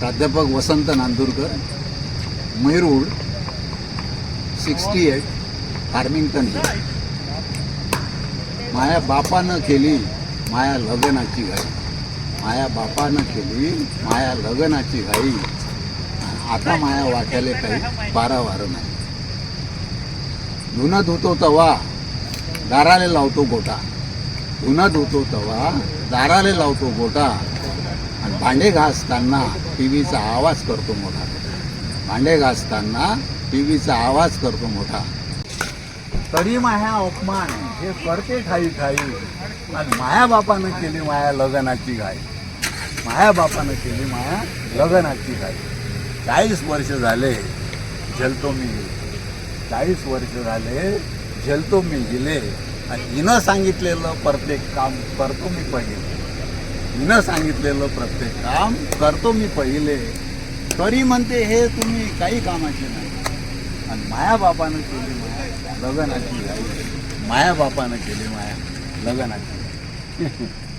प्राध्यापक वसंत Nandurkar मैरूड sixty eight फार्मिंग्टन माया बापानं केली माया लग्नाची घाई. माया बापानं केली माया लग्नाची घाई. आता माया वाट्याला काही बारा वारं नाही. धुणं धुतो तवा दाराले लावतो गोटा. धुनं धुतो तवा दाराले लावतो गोटा. भांडे घासताना टी व्हीचा आवाज करतो मोठा. भांडे घासताना टी व्हीचा आवाज करतो मोठा. तरी माया अपमान हे करते ठाई ठाई आणि माया बापानं केली माया लग्नाची घाई. माया बापानं केली माया लग्नाची घाई. चाळीस वर्ष झाले झेलतो मी. चाळीस वर्ष झाले झेलतो मी गेले आणि हिनं सांगितलेलं प्रत्येक काम करतो मी पहिले. हिनं सांगितलेलं प्रत्येक काम करतो मी पहिले. तरी म्हणते हे तुम्ही काही कामाचे नाही. आणि माया बापानं केली माया लग्नाची घाई माया बापानं केली माया लग्नाची